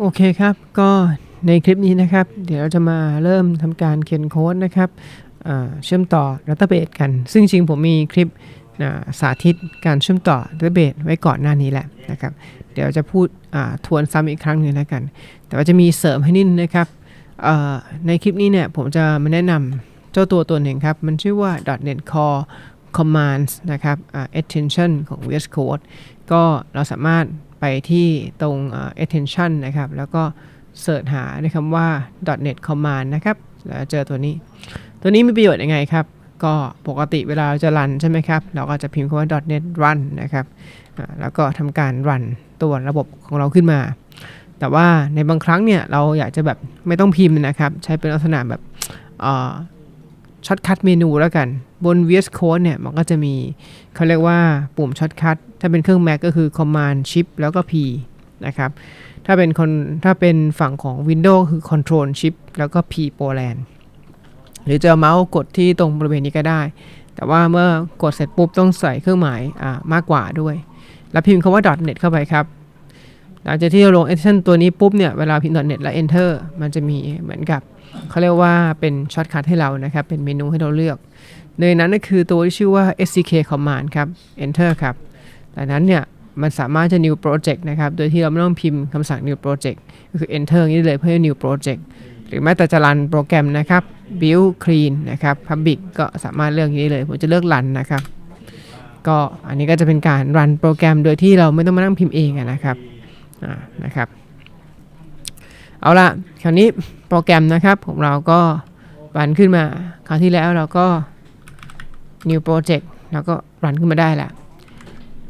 โอเคครับ ก็ในคลิปนี้นะครับ เดี๋ยวเราจะมาเริ่มทำการเขียนโค้ดนะครับเชื่อมต่อดัตเตเบสกัน ซึ่งจริงผมมีคลิปสาธิตการเชื่อมต่อดัตเตเบสไว้ก่อนหน้านี้แหละนะครับ เดี๋ยวจะพูดทวนซ้ำอีกครั้งหนึ่งแล้วกัน แต่ว่าจะมีเสริมให้นิดนึงนะครับ ในคลิปนี้เนี่ยผมจะมาแนะนำเจ้าตัวตัวหนึ่งครับ มันชื่อว่า .NET Core Commands นะครับ attention ของ VS Code ก็เราสามารถ ไปที่ตรง attention นะครับ แล้วก็เสิร์ชหาด้วยคำว่า .net command นะครับ แล้วเจอตัวนี้ ตัวนี้มีประโยชน์ยังไงครับ ก็ปกติเวลาเราจะรันใช่ไหมครับ เราก็จะพิมพ์คำว่า .net run นะครับ แล้วก็ทำการรันตัวระบบของเราขึ้นมา แต่ว่าในบางครั้งเนี่ย เราอยากจะแบบไม่ต้องพิมพ์นะครับ ใช้เป็นลักษณะแบบ ช็อตคัทเมนูแล้วกัน บน VS Code เนี่ย มันก็จะมีเขาเรียกว่าปุ่มช็อตคัทถ้าเป็นเครื่อง Mac ก็คือ Command Shift แล้วก็ P นะครับ ถ้าเป็นคนถ้าเป็นฝั่งของ Windows คือ Control Shift แล้วก็ P p o l a n หรือจะเมาส์กดที่ตรงบริเวณนี้ก็ได้ แต่ว่าเมื่อกดเสร็จปุ๊บต้องใส่เครื่องหมายอ่ามากกว่าด้วย แล้วพิมพ์คำว่า .net เข้าไปครับหลังจากที่เราลง extension ตัวนี้ปุ๊บเนี่ย เวลาพิมพ์ .net แล้ว enter มันจะมีเหมือนกับ เขาเรียกว่าเป็นช็อตคัทให้เรานะครับ เป็นเมนูให้เราเลือก ในนั้นก็คือตัวที่ชื่อว่า SCK command ครับ enter ครับดังนั้นเนี่ยมันสามารถจะ new project นะครับ โดยที่เราไม่ต้องพิมพ์คำสั่ง new project ก็คือ enter นี้เลยเพื่อ new project หรือแม้แต่จะรันโปรแกรมนะครับ build clean นะครับ public ก็สามารถเลือกนี้เลย ผมจะเลือกรันนะครับ ก็อันนี้ก็จะเป็นการรันโปรแกรมโดยที่เราไม่ต้องมานั่งพิมพ์เองนะครับ นะครับ เอาละคราวนี้โปรแกรมนะครับของเราก็รันขึ้นมา คราวที่แล้วเราก็ new project แล้วก็รันขึ้นมาได้แล้ว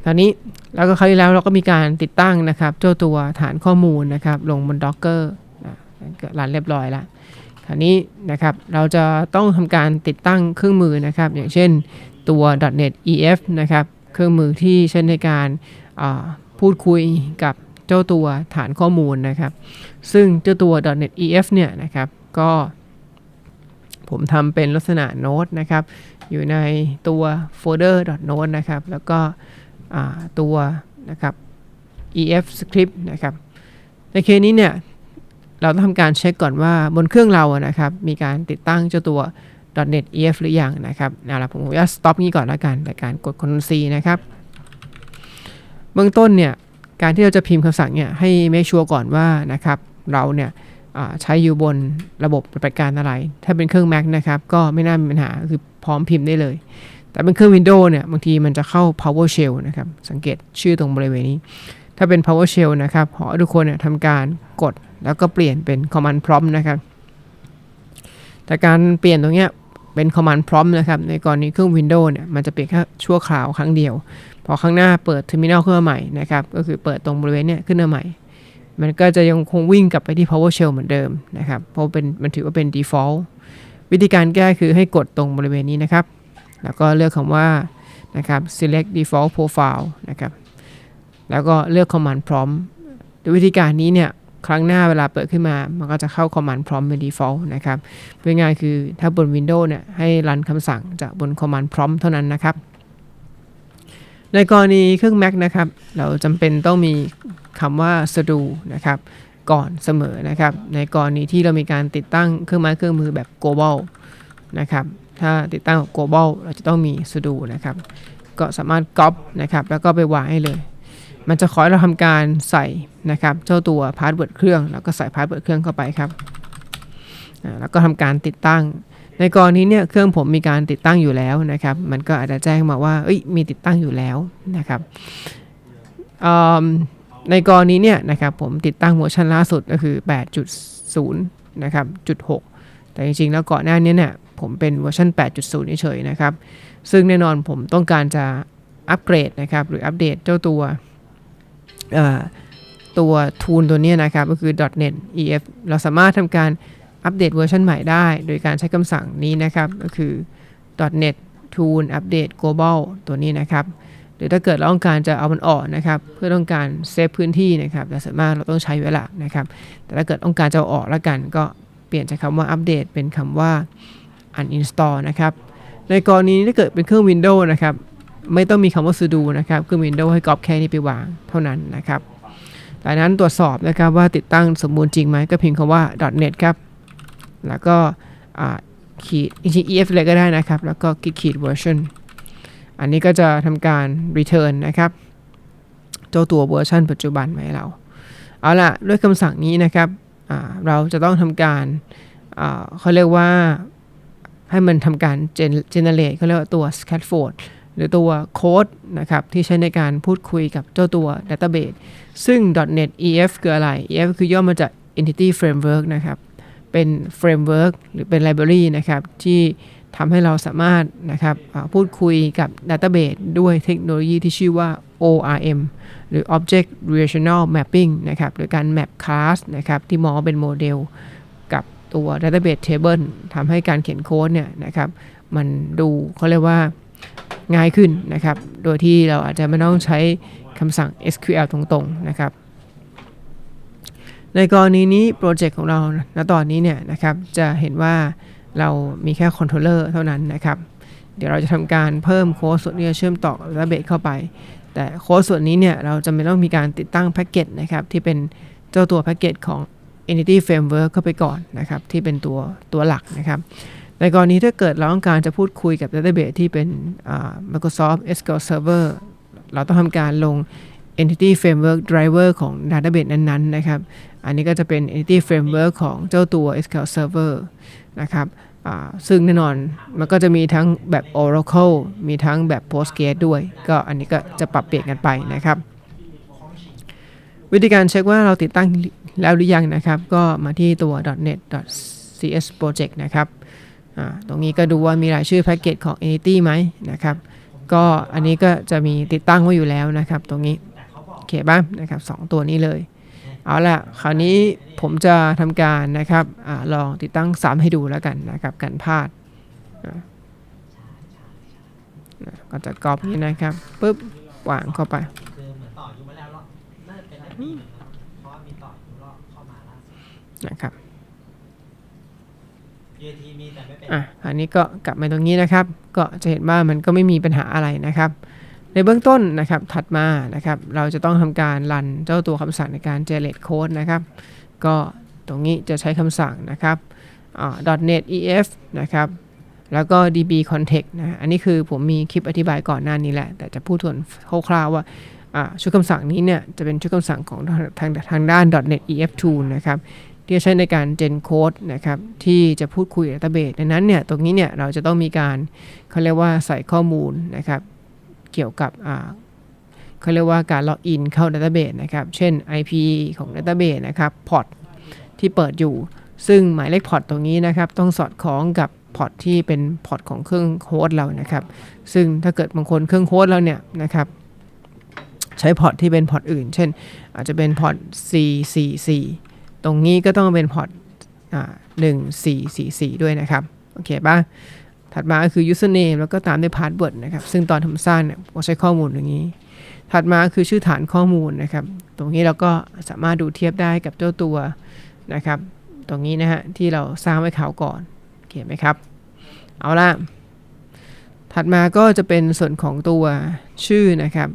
คราวนี้แล้วก็คราวที่แล้วเราก็มีการติดตั้งนะครับเจ้าตัวฐานข้อมูลนะครับลงบน Docker นะรันเรียบร้อยแล้วคราวนี้นะครับเราจะต้องทำการติดตั้งเครื่องมือนะครับ อย่างเช่นตัว .NET EF นะครับเครื่องมือที่ใช้ในการพูดคุยกับ เจ้าตัวฐานข้อมูลนะครับ ซึ่งเจ้าตัว .NET EF เนี่ยนะครับก็ผมทำเป็นลักษณะโน้ตนะครับ อยู่ในตัวโฟลเดอร์ .node นะครับ แล้วก็ตัวนะครับ ef script นะครับ ในเคสนี้เนี่ย เราต้องทำการเช็คก่อนว่าบนเครื่องเรานะครับ มีการติดตั้งเจ้าตัว .NET EF หรือยังนะครับเอาละผมขออนุญาต stop นี้ก่อนแล้วกันในการกด Ctrl C นะครับ เบื้องต้นเนี่ย การที่เราจะพิมพ์คำสั่งเนี่ยให้ make sure ก่อนว่านะครับเราเนี่ยใช้อยู่บนระบบปฏิบัติการอะไร ถ้าเป็นเครื่อง Mac นะครับก็ไม่น่ามีปัญหาคือพร้อมพิมพ์ได้เลย แต่เป็นเครื่อง Windows เนี่ยบางทีมันจะเข้า PowerShell นะครับสังเกตชื่อตรงบริเวณนี้ ถ้าเป็น PowerShell นะครับขอทุกคนเนี่ยทำการกดแล้วก็เปลี่ยนเป็น Command Prompt นะครับแต่การเปลี่ยนตรงเนี้ย เป็น Command Prompt นะครับ ในกรณีเครื่อง Windows เนี่ยมันจะเปลี่ยนแค่ชั่วคราวครั้งเดียว พอข้างหน้าเปิด Terminal ขึ้นมาใหม่นะครับ ก็คือเปิดตรงบริเวณเนี้ยขึ้นมาใหม่ มันก็จะยังคงวิ่งกลับไปที่ PowerShell เหมือนเดิมนะครับ เพราะเป็นมันถือว่าเป็น default วิธีการแก้คือให้กดตรงบริเวณนี้นะครับ แล้วก็เลือกคำว่านะครับ select default profile นะครับ แล้วก็เลือก command prompt โดยวิธีการนี้เนี่ย ครั้งหน้าเวลาเปิดขึ้นมา มันก็จะเข้า command prompt เป็น default นะครับเพื่อง่ายคือถ้าบน Windows เนี่ยให้รันคำสั่งจากบน command prompt เท่านั้นนะครับ ในกรณีเครื่อง Mac นะครับ เราจำเป็นต้องมีคำว่า sudo นะครับก่อนเสมอนะครับ ในกรณีที่เรามีการติดตั้งเครื่องไม้เครื่องมือแบบ global นะครับ ถ้าติดตั้งแบบ global เราจะต้องมี sudo นะครับ ก็สามารถ copy นะครับ แล้วก็ไปวางให้เลย มันจะขอให้เราทำการใส่นะครับเจ้าตัวพาสเวิร์ดเครื่อง แล้วก็ใส่พาสเวิร์ดเครื่องเข้าไปครับแล้วก็ทำการติดตั้ง ในกรณีเนี่ยเครื่องผมมีการติดตั้งอยู่แล้วนะครับ มันก็อาจจะแจ้งมาว่าเอ้ยมีติดตั้งอยู่แล้วนะครับในกรณีเนี่ยนะครับผมติดตั้งเวอร์ชันล่าสุดก็คือ 8.0นะครับจุด6แต่จริงๆ แล้วก่อนหน้านี้เนี่ยผมเป็นเวอร์ชัน8.0เฉยๆนะครับ ซึ่งแน่นอนผมต้องการจะอัปเกรดนะครับหรืออัปเดตเจ้าตัว ตัวทูลตัวนี้นะครับ ก็คือ .NET EF เราสามารถทำการอัปเดตเวอร์ชันใหม่ได้ โดยการใช้คำสั่งนี้นะครับ ก็คือ .NET Tool Update Global ตัวนี้นะครับ หรือถ้าเกิดเราต้องการจะเอามันออกนะครับ เพื่อต้องการเซฟพื้นที่นะครับแต่ส่วนมากเราต้องใช้เวลานะครับ แต่ถ้าเกิดต้องการจะเอาออกแล้วกันก็เปลี่ยนจากคำว่าอัปเดตเป็นคำว่า uninstall นะครับ ในกรณีถ้าเกิดเป็นเครื่อง Windows นะครับ ไม่ต้องมีคำว่า sudo นะครับ คือ Windows ให้ก๊อปแค่นี้ไปวางเท่านั้นนะครับดังนั้นตรวจสอบนะครับว่าติดตั้งสมบูรณ์จริงไหมก็พิมพ์คำว่า .net ครับ แล้วก็ขีดจริง ef เลยก็ได้นะครับ แล้วก็ขีดขีด version อันนี้ก็จะทำการ return นะครับ เจ้าตัวเวอร์ชันปัจจุบันมาให้เรา เอาล่ะ ด้วยคำสั่งนี้นะครับเราจะต้องทำการเขาเรียกว่าให้มันทำการ generate เขาเรียกว่าตัว scaffold หรือตัวโค้ดนะครับที่ใช้ในการพูดคุยกับเจ้าตัว database ซึ่ง .NET EF คืออะไร EF คือย่อมาจาก Entity Framework นะครับ เป็น framework หรือเป็น library นะครับ ที่ทำให้เราสามารถนะครับพูดคุยกับ database ด้วยเทคโนโลยีที่ชื่อว่า ORM หรือ Object Relational Mapping นะครับ หรือการ map class นะครับ ที่มองเป็นโมเดลกับตัว database table ทำให้การเขียนโค้ดเนี่ยนะครับ มันดูเขาเรียกว่า ง่ายขึ้นนะครับ โดยที่เราอาจจะไม่ต้องใช้คำสั่ง SQL ตรงๆนะครับ ในกรณีนี้โปรเจกต์ของเราณตอนนี้เนี่ยนะครับ จะเห็นว่าเรามีแค่คอนโทรลเลอร์เท่านั้นนะครับ เดี๋ยวเราจะทำการเพิ่มโค้ดส่วนนี้เชื่อมต่อกับ database เข้าไป แต่โค้ดส่วนนี้เนี่ยเราจะไม่ต้องมีการติดตั้งแพ็กเกจนะครับที่เป็นเจ้าตัวแพ็กเกจของ Entity Framework เข้าไปก่อนนะครับ ที่เป็นตัวตัวหลักนะครับ ในกรณีถ้าเกิดเราต้องการจะพูดคุยกับ database ที่เป็น Microsoft SQL Server เราต้องทำการลง Entity Framework Driver ของ database นั้นๆนะครับ อันนี้ก็จะเป็น Entity Framework ของเจ้าตัว SQL Server นะครับซึ่งแน่นอนมันก็จะมีทั้งแบบ Oracle มีทั้งแบบ Postgres ด้วย ก็อันนี้ก็จะปรับเปลี่ยนกันไปนะครับ วิธีการเช็คว่าเราติดตั้งแล้วหรือยังนะครับ ก็มาที่ตัว .net.cs project นะครับ ตรงนี้ก็ดูว่ามีรายชื่อแพ็กเกจของ Entity ไหมนะครับ ก็อันนี้ก็จะมีติดตั้งไว้อยู่แล้วนะครับ ตรงนี้โอเคบ้างนะครับสองตัวนี้เลย เอาละคราวนี้ผมจะทำการนะครับอลองติดตั้งซ้ำให้ดูแล้วกันนะครับกันพลาดก็จะกรอบนี้นะครับปุ๊บวางเข้าไปนะครับเพราะว่ามีต่ อะอันนี้ก็กลับมาตรงนี้นะครับ ก็จะเห็นว่ามันก็ไม่มีปัญหาอะไรนะครับ ในเบื้องต้นนะครับถัดมานะครับ เราจะต้องทำการรันเจ้าตัวคำสั่งในการ generate code นะครับ ก็ตรงนี้จะใช้คำสั่งนะครับอ่า .net ef นะครับแล้วก็ db context นะ อันนี้คือผมมีคลิปอธิบายก่อนหน้านี้แหละ แต่จะพูดทวนคร่าวๆว่าชุดคำสั่งนี้เนี่ย จะเป็นชุดคำสั่งของทางทางทางด้าน .net ef tool นะครับ ที่จะใช้ในการ gen code นะครับที่จะพูดคุยกับ database ดังนั้นเนี่ยตรงนี้เนี่ยเราจะต้องมีการเขาเรียกว่าใส่ข้อมูลนะครับเกี่ยวกับเขาเรียกว่าการล็อกอินเข้า database นะครับ เช่น IP ของ database นะครับ port ที่เปิดอยู่ ซึ่งหมายเลขพอร์ตตรงนี้นะครับต้องสอดคล้องกับพอร์ตที่เป็นพอร์ตของเครื่องโฮสต์เรานะครับ ซึ่งถ้าเกิดบางคนเครื่องโฮสต์เราเนี่ยนะครับใช้พอร์ตที่เป็นพอร์ตอื่น เช่น อาจจะเป็นพอร์ต 444 ตรงนี้ก็ต้องเป็นพอร์ตอ่า1444ด้วยนะครับ โอเคป่ะถัดมาก็คือ username แล้วก็ตามด้วย password นะครับ ซึ่งตอนทำสร้างเนี่ยเราใช้ข้อมูลอย่างนี้ ถัดมาคือชื่อฐานข้อมูลนะครับ ตรงนี้เราก็สามารถดูเทียบได้กับเจ้าตัวนะครับ ตรงนี้นะฮะที่เราสร้างไว้ข่าวก่อนโอเคไหมครับ เอาละถัดมาก็จะเป็นส่วนของตัวชื่อนะครับ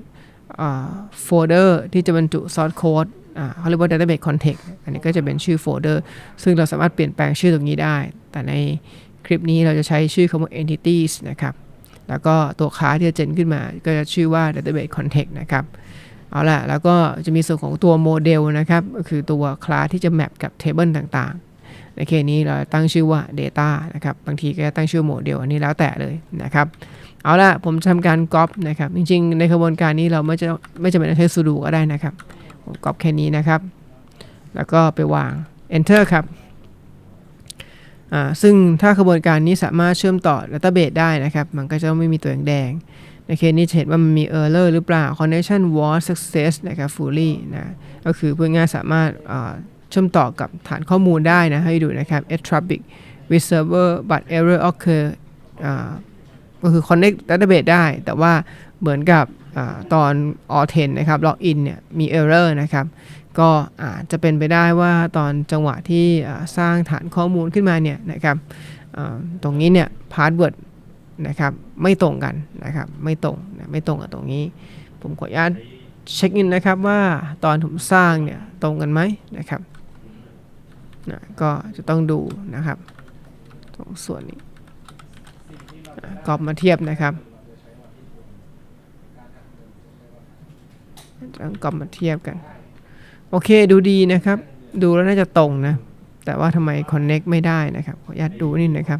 โฟลเดอร์ที่จะบรรจุ source code อ่า เขาเรียกว่า database context อันนี้ก็จะเป็นชื่อโฟลเดอร์ซึ่งเราสามารถเปลี่ยนแปลงชื่อตรงนี้ได้ แต่ในคลิปนี้เราจะใช้ชื่อคำว่า entities นะครับ แล้วก็ตัวค้าที่จะเจนขึ้นมา ก็จะชื่อว่า database context นะครับ เอาล่ะแล้วก็จะมีส่วนของตัวโมเดลนะครับ ก็คือตัวคลาสที่จะแมปกับเทเบิลต่างๆ ในเคสนี้เราตั้งชื่อว่า Data นะครับ บางทีก็ตั้งชื่อโมเดลอันนี้แล้วแต่เลยนะครับเอาล่ะผมจะทำการก๊อปนะครับ จริงๆ ในกระบวนการนี้เราไม่จะไม่จำเป็นต้องใช้ sudo ก็ได้นะครับ ผมก๊อปแค่นี้นะครับ แล้วก็ไปวาง enter ครับซึ่งถ้ากระบวนการนี้สามารถเชื่อมต่อ database ได้นะครับ มันก็จะไม่มีตัวแดง ในเคสนี้จะเห็นว่ามันมี error หรือเปล่า connection was success นะครับ fully นะก็คือเพูดง่ายสามารถเชื่อมต่อกับฐานข้อมูลได้นะให้ดูนะครับ add traffic with server but error occur ก็คือ connect database ได้ แต่ว่าเหมือนกับ อตอน auth นะครับ login เนี่ยมี error นะครับ ก็อาจจะเป็นไปได้ว่าตอนจังหวะที่สร้างฐานข้อมูลขึ้นมาเนี่ยนะครับตรงนี้เนี่ย password นะครับไม่ตรงกันนะครับไม่ตรงนะไม่ตรงกับตรงนี้ ผมขออนุญาตเช็คอินนะครับว่าตอนผมสร้างเนี่ยตรงกันไหมนะครับนะก็จะต้องดูนะครับตรงส่วนนี้กรอบมาเทียบนะครับ ต้องกรอบมาเทียบกัน โอเคดูดีนะครับ ดูแล้วน่าจะตรงนะ แต่ว่าทำไม connect ไม่ได้นะครับ ขออนุญาตดูนิดนะครับ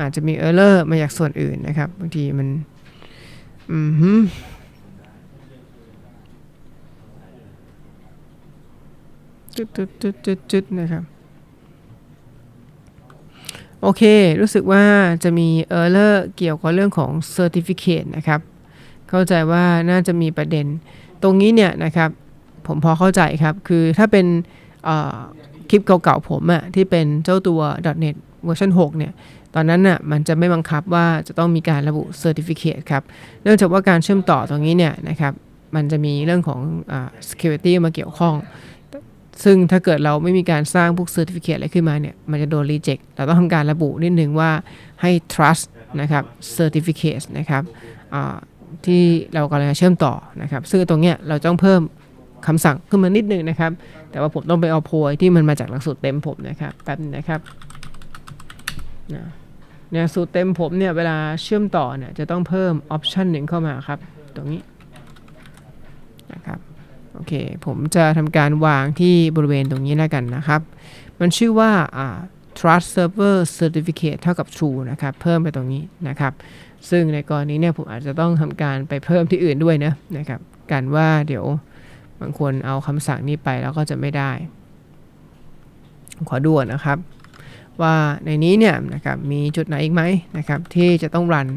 อาจจะมี error มาจากส่วนอื่นนะครับ บางทีมัน อืมจุดจุดจุดจุดจุดนะครับ โอเค รู้สึกว่าจะมี error เกี่ยวกับเรื่องของ certificate นะครับ เข้าใจว่าน่าจะมีประเด็น ตรงนี้เนี่ยนะครับผมพอเข้าใจครับ คือถ้าเป็นคลิปเก่าๆผมอะที่เป็นเจ้าตัว .NET เวอร์ชัน6เนี่ยตอนนั้นน่ะมันจะไม่บังคับว่าจะต้องมีการระบุ Certificate ครับ เนื่องจากว่าการเชื่อมต่อตรงนี้เนี่ยนะครับมันจะมีเรื่องของอ security มาเกี่ยวข้อง ซึ่งถ้าเกิดเราไม่มีการสร้างพวก Certificate อะไรขึ้นมาเนี่ยมันจะโดน reject เราต้องทำการระบุนิดนึงว่าให้ trust นะครับ Certificate นะครับ ที่เรากำลังเชื่อมต่อนะครับ ซึ่งตรงเนี้ยเราต้องเพิ่มคำสั่งขึ้นมานิดนึงนะครับ แต่ว่าผมต้องไปเอาโพยที่มันมาจากหลักสูตรเต็มผมนะครับแป๊บนึงนะครับเนี่ยสูตรเต็มผมเนี่ยเวลาเชื่อมต่อเนี่ยจะต้องเพิ่มออปชันหนึ่งเข้ามาครับ ตรงนี้นะครับโอเค ผมจะทำการวางที่บริเวณตรงนี้แล้วกันนะครับ มันชื่อว่าอ่า trust server certificate เท่ากับ true นะครับ เพิ่มไปตรงนี้นะครับ ซึ่งในกรณีเนี่ยผมอาจจะต้องทำการไปเพิ่มที่อื่นด้วยนะนะครับกันว่าเดี๋ยวบางคนเอาคำสั่งนี้ไปแล้วก็จะไม่ได้ ขอดูก่อนนะครับ ว่าในนี้เนี่ยนะครับมีจุดไหนอีกไหมนะครับที่จะต้องรัน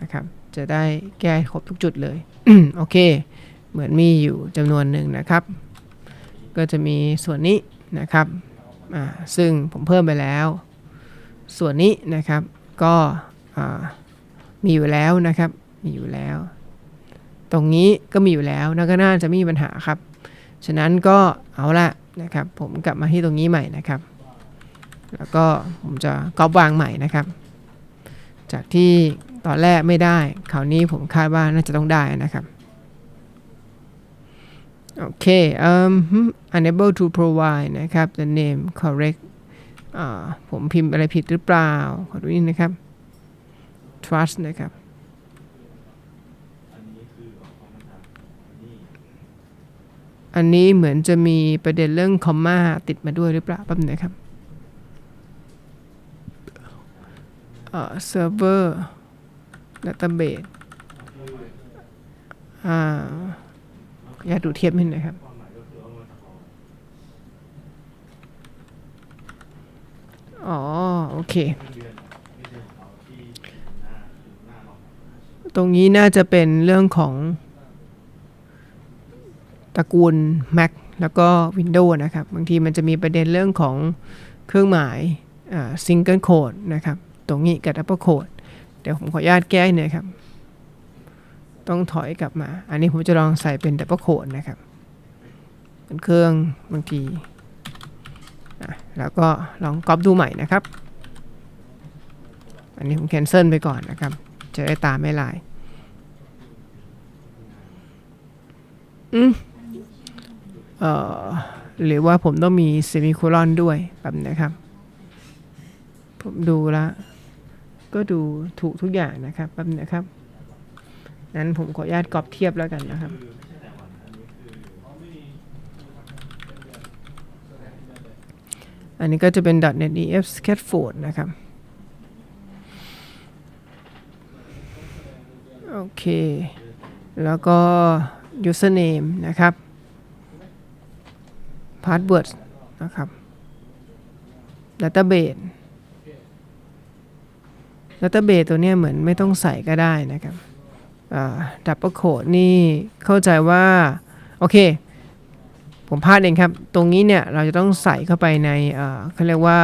นะครับจะได้แก้ครบทุกจุดเลย โอเค เหมือนมีอยู่จำนวนหนึ่งนะครับ ก็จะมีส่วนนี้นะครับ ซึ่งผมเพิ่มไปแล้ว ส่วนนี้นะครับก็มีอยู่แล้วนะครับ มีอยู่แล้ว ตรงนี้ก็มีอยู่แล้วน่าก็น่าจะไม่มีปัญหาครับ ฉะนั้นก็เอาละนะครับ ผมกลับมาที่ตรงนี้ใหม่นะครับ แล้วก็ผมจะก๊อปวางใหม่นะครับ จากที่ตอนแรกไม่ได้ คราวนี้ผมคาดว่าน่าจะต้องได้นะครับ โอเค um, unable to provide นะครับ the name correct อ่าผมพิมพ์อะไรผิดหรือเปล่า ขอดูนิดนะครับ trust นะครับอันนี้เหมือนจะมีประเด็นเรื่องคอมมาติดมาด้วยหรือเปล่าแป๊บนึงครับเอ่อ server database อ่า อยากดูเทียบนิดนะครับอ๋อ โอเค ตรงนี้น่าจะเป็นเรื่องของตระกูล Mac แล้วก็ Windows นะครับ บางทีมันจะมีประเด็นเรื่องของเครื่องหมายอ่า Single Code นะครับ ตรงนี้กับ Double Code เดี๋ยวผมขออนุญาตแก้หน่อยครับ ต้องถอยกลับมา อันนี้ผมจะลองใส่เป็น Double Code นะครับเป็นเครื่องบางทีแล้วก็ลองก๊อปดูใหม่นะครับ อันนี้ผมแคนเซิลไปก่อนนะครับ จะได้ตามไม่ลาย อืมเอ่อหรือว่าผมต้องมีเซมิโคลอนด้วยแบบนะครับ ผมดูแล้วก็ดูถูกทุกอย่างนะครับแป๊บนะครับ นั้นผมขออนุญาตกรอบเทียบแล้วกันนะครับอันนี้ก็จะเป็น .NET EF Scaffold นะครับ โอเค แล้วก็ username นะครับ password นะครับ database database ตัวเนี้ยเหมือนไม่ต้องใส่ก็ได้นะครับ ดับเบิลโคดนี่เข้าใจว่า โอเค ผมพลาดเองครับ ตรงนี้เนี่ย เราจะต้องใส่เข้าไปในเขาเรียกว่า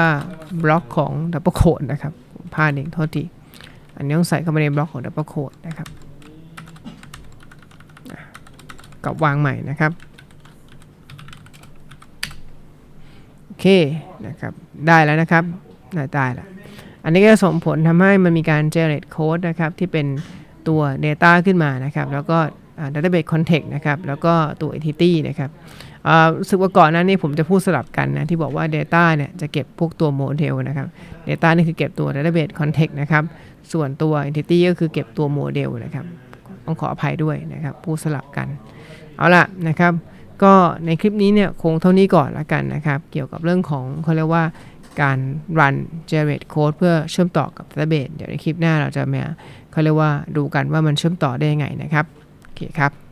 บล็อกของดับเบิลโคดนะครับผมพลาดเองโทษทีอันนี้ต้องใส่เข้าไปในบล็อกของดับเบิลโคดนะครับกับวางใหม่นะครับโอเคนะครับได้แล้วนะครับได้แล้วอันนี้ก็จะส่งผลทำให้มันมีการ generate code นะครับที่เป็น ตัว Data ขึ้นมานะครับ แล้วก็ database context นะครับ แล้วก็ตัว entity นะครับอ่ารู้สึกว่าก่อนหน้านี้ผมจะพูดสลับกันนะ ที่บอกว่า data เนี่ยจะเก็บพวกตัวโมเดลนะครับ data นี่คือเก็บตัว database context นะครับ ส่วนตัว entity ก็คือเก็บตัวโมเดลนะครับต้องขออภัยด้วยนะครับพูดสลับกัน เอาล่ะนะครับ ก็ในคลิปนี้เนี่ยคงเท่านี้ก่อนละกันนะครับ เกี่ยวกับเรื่องของเขาเรียกว่า การ run generate code เพื่อเชื่อมต่อกับ database เดี๋ยวในคลิปหน้าเราจะมาเขาเรียกว่าดูกันว่ามันเชื่อมต่อได้ยังไงนะครับ โอเคครับ